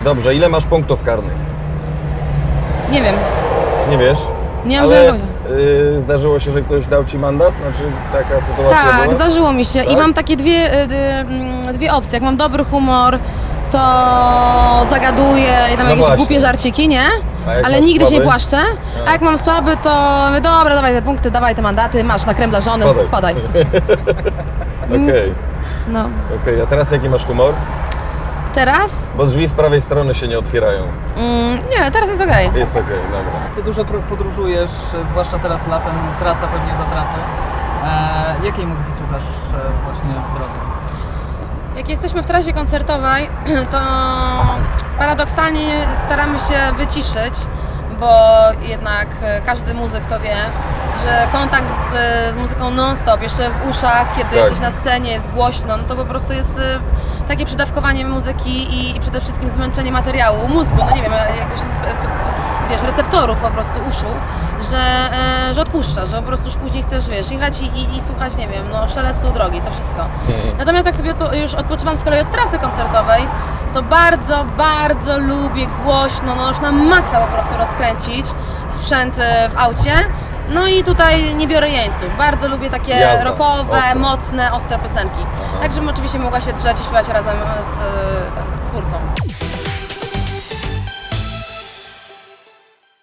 Dobrze, ile masz punktów karnych? Nie wiem. Nie wiesz? Nie mam Ale żadnego. y, zdarzyło się, że ktoś dał ci mandat? Znaczy taka sytuacja Tak, była? zdarzyło mi się i Tak? mam takie dwie, y, y, mm, dwie opcje. Jak mam dobry humor, to zagaduję i dam No jakieś właśnie. głupie żarciki, nie? A jak Ale masz nigdy się nie słaby? płaszczę. A jak mam słaby, to mówię, dobra, dawaj te punkty, dawaj te mandaty, masz na krem dla żony, Spadaj. spadaj. Okej, No. okej. A teraz jaki masz humor? Teraz? Bo drzwi z prawej strony się nie otwierają. Mm, nie, teraz jest okej. Jest okej, dobra. Ty dużo podróżujesz, zwłaszcza teraz latem, trasa pewnie za trasę. E, jakiej muzyki słuchasz e, właśnie w drodze? Jak jesteśmy w trasie koncertowej, to paradoksalnie staramy się wyciszyć, bo jednak e, każdy muzyk to wie, że kontakt z, z muzyką non-stop, jeszcze w uszach, kiedy Tak. jesteś na scenie, jest głośno, no to po prostu jest e, takie przydawkowanie muzyki i, i przede wszystkim zmęczenie materiału, mózgu, no nie wiem, jakoś, e, e, wiesz, receptorów po prostu uszu, że, e, że odpuszczasz, że po prostu już później chcesz, wiesz, jechać i, i, i słuchać, nie wiem, no szelestu drogi, to wszystko. Natomiast jak sobie odpo- już odpoczywam z kolei od trasy koncertowej, to bardzo, bardzo lubię głośno, no już na maksa po prostu rozkręcić sprzęt e, w aucie. No i tutaj nie biorę jeńców. Bardzo lubię takie Jazda, rockowe, ostre. mocne, ostre piosenki. Tak, żebym oczywiście mogła się drzeć i śpiewać razem z, e, tam, z twórcą.